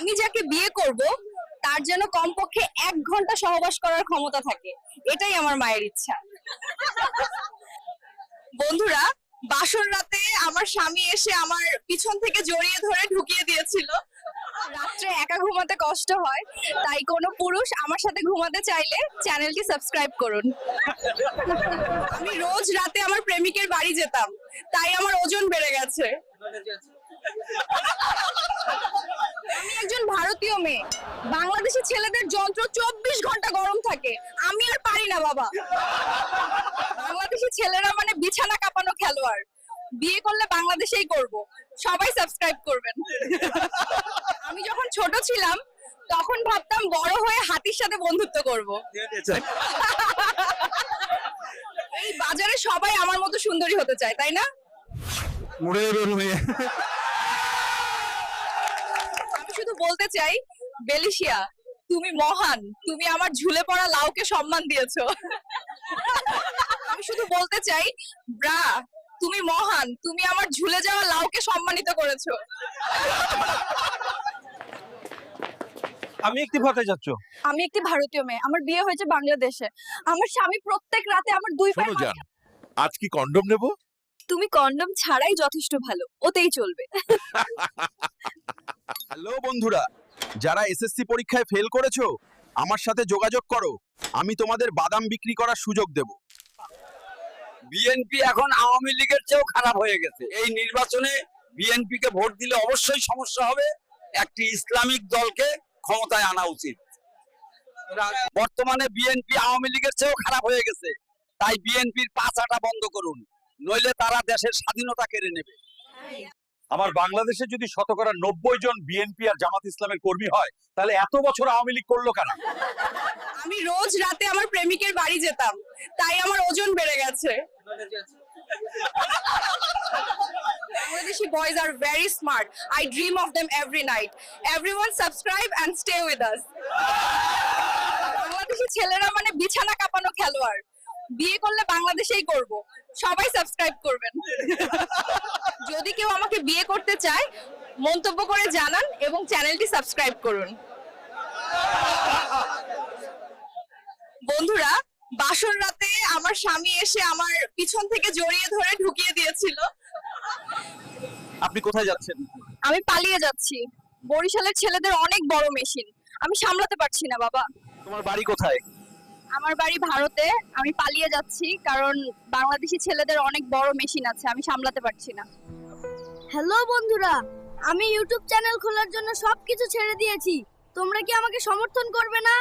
আমি যাকে বিয়ে করব, তার যেন কমপক্ষে এক ঘণ্টা সহবাস করার ক্ষমতা থাকে। এটাই আমার মায়ের ইচ্ছা। বন্ধুরা, বাসর রাতে আমার স্বামী এসে আমার পিছন থেকে জড়িয়ে ধরে ঢুকিয়ে দিয়েছিল। রাত্রে একা ঘুমাতে কষ্ট হয়, তাই কোনো পুরুষ আমার সাথে ঘুমাতে চাইলে চ্যানেলটি সাবস্ক্রাইব করুন। আমি রোজ রাতে আমার প্রেমিকের বাড়ি যেতাম, তাই আমার ওজন বেড়ে গেছে। ভারতীয় মেয়ে বাংলাদেশি ছেলেদের যন্ত্র চব্বিশ ঘণ্টা গরম থাকে। আমি আর পারি না বাবা। বাংলাদেশি ছেলেরা মানে বিছানা কাঁপানো খেলোয়াড়। বিয়ে করলে বাংলাদেশেই করব। সবাই সাবস্ক্রাইব করবেন। আমি যখন ছোট ছিলাম তখন ভাবতাম বড় হয়ে হাতির সাথে বন্ধুত্ব করব। এই বাজারে সবাই আমার মতো সুন্দরী হতে চায় তাই না? মুড়ে বের মেয়ে আমি শুধু বলতে চাই বেলিশিয়া তুমি মহান তুমি আমার ঝুলে পড়া লাউকে সম্মান দিয়েছ আমি শুধু বলতে চাই ব্রা তুমি মহান তুমি আমার ঝুলে যাওয়া লাউকে সম্মানিত করেছ আমি একটি ভাতে যাচ্ছ আমি একটি ভারতীয় মেয়ে আমার বিয়ে হয়েছে বাংলাদেশে আমার স্বামী প্রত্যেক রাতে আমার দুই শোনো পায়ে জান আজ কি কন্ডম নেব তুমি কন্ডম ছাড়াই যথেষ্ট ভালো ওতেই চলবে হ্যালো বন্ধুরা যারা এসএসসি পরীক্ষায় ফেল করেছ, আমার সাথে যোগাযোগ করো। আমি তোমাদের বাদাম বিক্রি করার সুযোগ দেব। বিএনপি এখন আওয়ামী লীগের চেয়েও খারাপ হয়ে গেছে। এই নির্বাচনে বিএনপি কে ভোট দিলে অবশ্যই সমস্যা হবে। একটি ইসলামিক দলকে ক্ষমতায় আনা উচিত। বর্তমানে বিএনপি আওয়ামী লীগের চেয়েও খারাপ হয়ে গেছে। তাই বিএনপির পাচাটা বন্ধ করুন। নইলে তারা দেশের স্বাধীনতা কেড়ে নেবে। আমার বাংলাদেশে যদি শতকরা নব্বই জন বিএনপি আর জামাত ইসলামের কর্মী হয়, তাহলে এত বছর আওয়ামী লীগ করল কেন আমি রোজ রাতে আমার প্রেমিকের বাড়ি যেতাম, তাই আমার ওজন বেড়ে গেছে Bangladeshi boys are very smart. I dream of them every night. Everyone subscribe and stay with us. Bangladeshi ছেলেরা মানে বিছানা কাঁপানো খেলোয়াড় বিয়ে করলে বাংলাদেশেই করব সবাই সাবস্ক্রাইব করবেন যদি কেউ আমাকে বিয়ে করতে চায় মন্তব্য করে জানান এবং চ্যানেলটি সাবস্ক্রাইব করুন। বন্ধুরা বাসর রাতে আমার স্বামী এসে আমার পিছন থেকে জড়িয়ে ধরে ঢুকিয়ে দিয়েছিল। আপনি কোথায় যাচ্ছেন? আমি পালিয়ে যাচ্ছি। বরিশালের ছেলেদের অনেক বড় মেশিন। আমি সামলাতে পারছি না বাবা। তোমার বাড়ি কোথায়? আমার বাড়ি ভারতে। আমি পালিয়ে যাচ্ছি কারণ বাংলাদেশি ছেলেদের অনেক বড় মেশিন আছে আমি সামলাতে পারছি না। হ্যালো বন্ধুরা। আমি ইউটিউব চ্যানেল খোলার জন্য সবকিছু ছেড়ে দিয়েছি। তোমরা কি আমাকে সমর্থন করবে না?